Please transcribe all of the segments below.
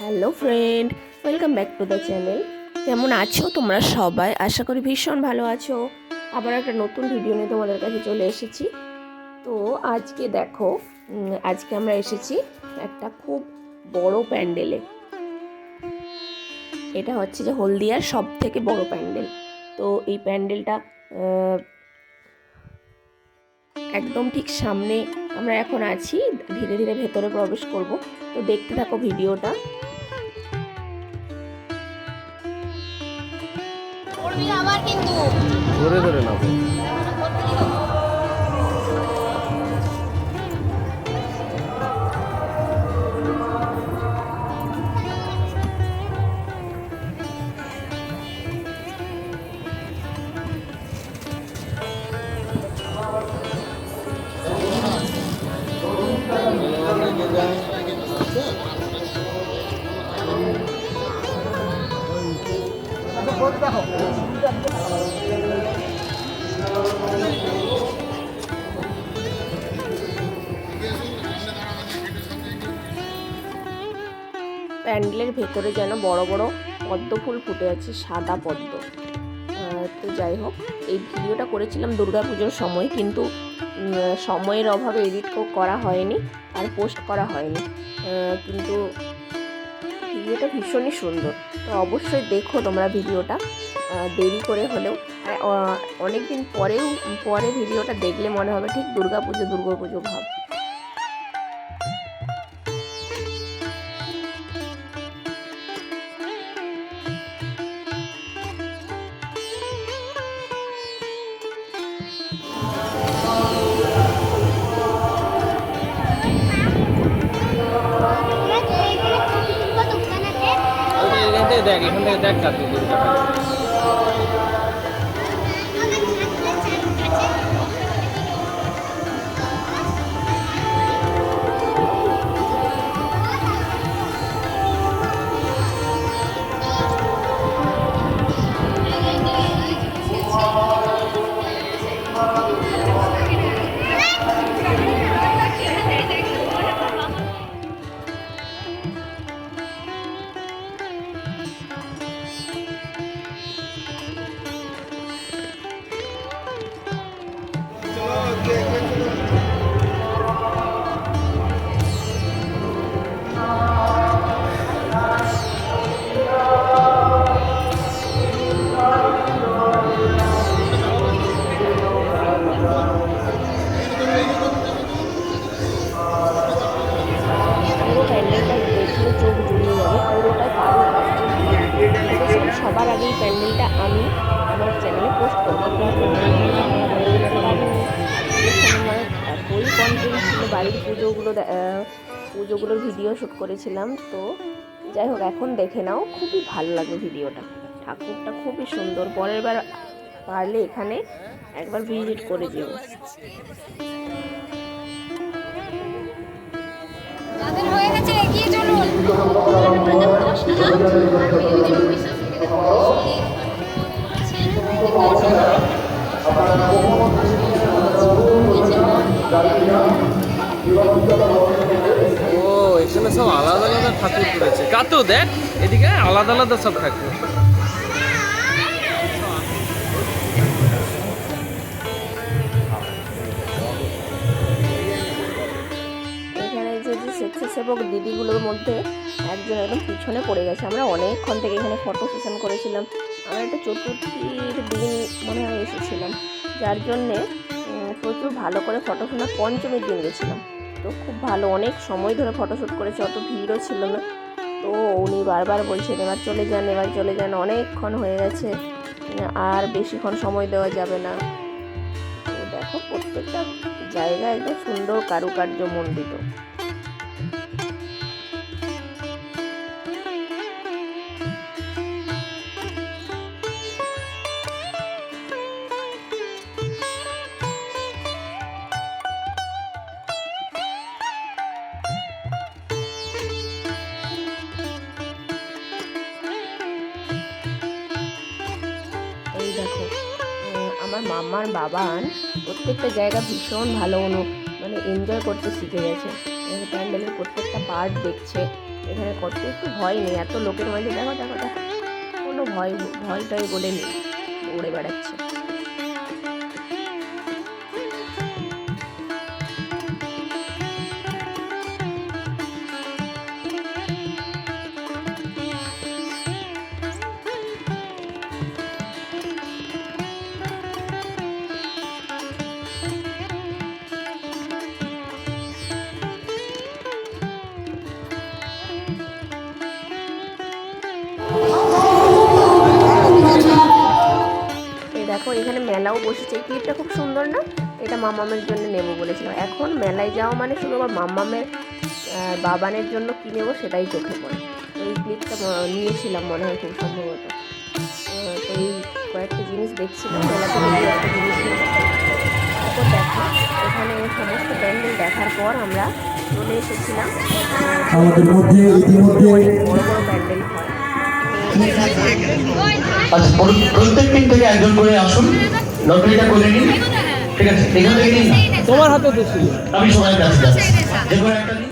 Hello friend, welcome back to the channel. কেমন আছো তোমরা সবাই? আশা করি ভীষণ ভালো আছো। আবার একটা নতুন ভিডিও নিয়ে তোমাদের কাছে চলে এসেছি। তো আজকে দেখো আজকে আমরা এসেছি একটা খুব বড় প্যান্ডেলে। এটা হচ্ছে যে হলদিয়ার সব থেকে বড় প্যান্ডেল। তো এই প্যান্ডেলটা একদম ঠিক সামনে আমরা এখন আছি। ধীরে ধীরে ভেতরে প্রবেশ করব। তো দেখতে থাকো ভিডিওটা। না আবার কিন্তু ধরে ধরে নাও প্যান্ডেলের ভেতরে যেন বড় বড় পদ্ম ফুল ফুটে আছে, সাদা পদ্ম। তো যাই হোক, এই ভিডিওটা করেছিলাম দুর্গাপুজোর সময়, কিন্তু সময়ের অভাবে এডিট করা হয়নি আর পোস্ট করা হয়নি। কিন্তু ভিডিওটা ভীষণই সুন্দর। তো অবশ্যই দেখো তোমরা ভিডিওটা দেরি করে হলেও। অনেক দিন পরেও, পরে ভিডিওটা দেখলে মনে হবে ঠিক দুর্গাপুজো দুর্গাপুজো ভাব। দেখ এখান থেকে দেখ কাকু সবার আগে এই প্যান্ডেলটা আমি আমার চ্যানেলে পোস্ট করব। কন্টেন্ট ছিল বাড়ির পুজোগুলো পুজোগুলোর ভিডিও শ্যুট করেছিলাম। তো যাই হোক এখন দেখে নাও খুবই ভালো লাগবে ভিডিওটা ঠাকুরটা খুবই সুন্দর। পরের বার পারলে এখানে একবার ভিজিট করে যেও। হয়ে গেছে এগিয়ে চলুন। ও এখানে সব আলাদা আলাদা ঠাকুর করেছে। কাতু দেখ, এদিকে আলাদা আলাদা সব ঠাকুর। স্বেচ্ছাসেবক দিদিগুলোর মধ্যে একজন একদম পিছনে পড়ে গেছে। আমরা অনেকক্ষণ থেকে এখানে ফটো সেশন করেছিলাম। আমরা একটা চতুর্থীর দিন মনে হয় এসেছিলাম। যার জন্যে প্রচুর ভালো করে ফটো শোনা পঞ্চমীর দিন গেছিলাম। তো খুব ভালো, অনেক সময় ধরে ফটোশ্যুট করেছে, অত ভিড়ও ছিল না। তো উনি বারবার বলছেন, এবার চলে যান, এবার চলে যান। অনেকক্ষণ হয়ে গেছে। আর বেশিক্ষণ সময় দেওয়া যাবে না। তো দেখো, প্রত্যেকটা জায়গা একদম সুন্দর কারুকার্য মণ্ডিত। আহ, আমার মামার বাবান প্রত্যেকটা জায়গা ভীষণ ভালো অনু মানে এনজয় করতে শিখে গেছে। এখানে প্যান্ডেলের প্রত্যেকটা পার্ট দেখছে। এখানে কত একটু ভয় নেই। এত লোকের মাঝে দেখো দেখো দেখো। কোনো ভয় ভয় টয় বলে নেই। উড়ে বেড়াচ্ছে। দেখো এখানে মেলাও বসেছে। এই ক্লিপটা খুব সুন্দর না? এটা মামামের জন্য নেব বলেছিলাম। এখন মেলায় যাওয়া মানে শুধু আবার মামামের বাবানের জন্য কী নেব সেটাই চোখে পড়ে। তো এই ক্লিপটা নিয়েছিলাম মনে হয় খুব সম্ভবত। তো এই কয়েকটা জিনিস দেখছিলাম মেলা থেকে একটা জিনিস তারপর দেখো এখানে সমস্ত প্যান্ডেল দেখার পর আমরা চলে এসেছিলাম। আমাদের মধ্যে ইতিমধ্যে বড় বড় প্যান্ডেল হয়। আচ্ছা প্রত্যেক টিম থেকে একজন করে আসুন। লটারিটা করে নিন। ঠিক আছে এখান থেকে নিন তোমার হাতে তো ছিল। আমি সবাই কাছে যাচ্ছি। যে কোনো একটা নিন।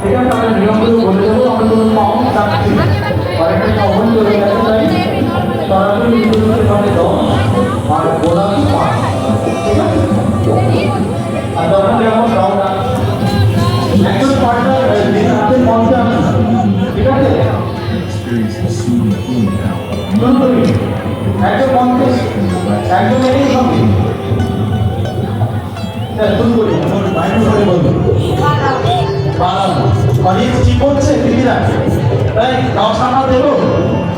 সেখানে আমরা ঠিক আছে আর তখন যেমন রাউন্ড একজন পার্টনার দিন হাতে আসুন ঠিক আছে করি পঞ্চাশ করে বলব বানাবো কি করছে দিদিরা তাই নাও সামা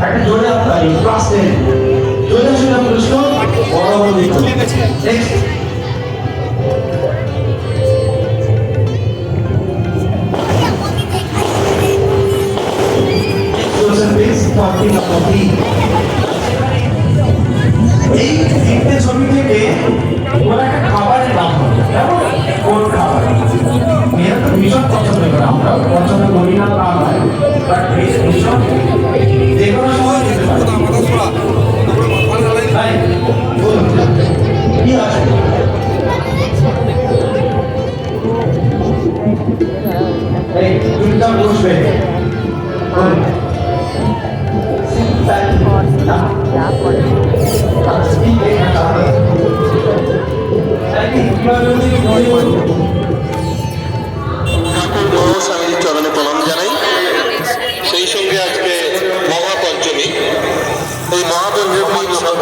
একটা জোরে আপনার ক্লাস টেন জোরে শুনে প্রশ্ন বড় বড় next please, talking about the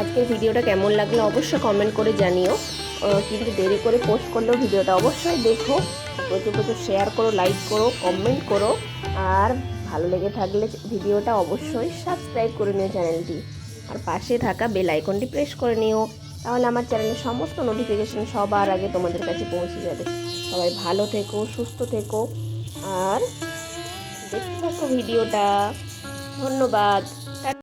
আজকের ভিডিওটা কেমন লাগল অবশ্যই কমেন্ট করে জানিও। কিন্তু দেরি করে পোস্ট করলেও ভিডিওটা অবশ্যই দেখো। প্রচুর প্রচুর শেয়ার করো লাইক করো কমেন্ট করো। আর ভালো লেগে থাকলে ভিডিওটা অবশ্যই সাবস্ক্রাইব করে নিও চ্যানেলটি আর পাশে থাকা বেল আইকনটি প্রেস করে নিও। তাহলে আমার চ্যানেলের সমস্ত নোটিফিকেশন সবার আগে তোমাদের কাছে পৌঁছে যাবে। সবাই ভালো থেকো, সুস্থ থেকো। আর দেখতে থাকো ভিডিওটা। ধন্যবাদ।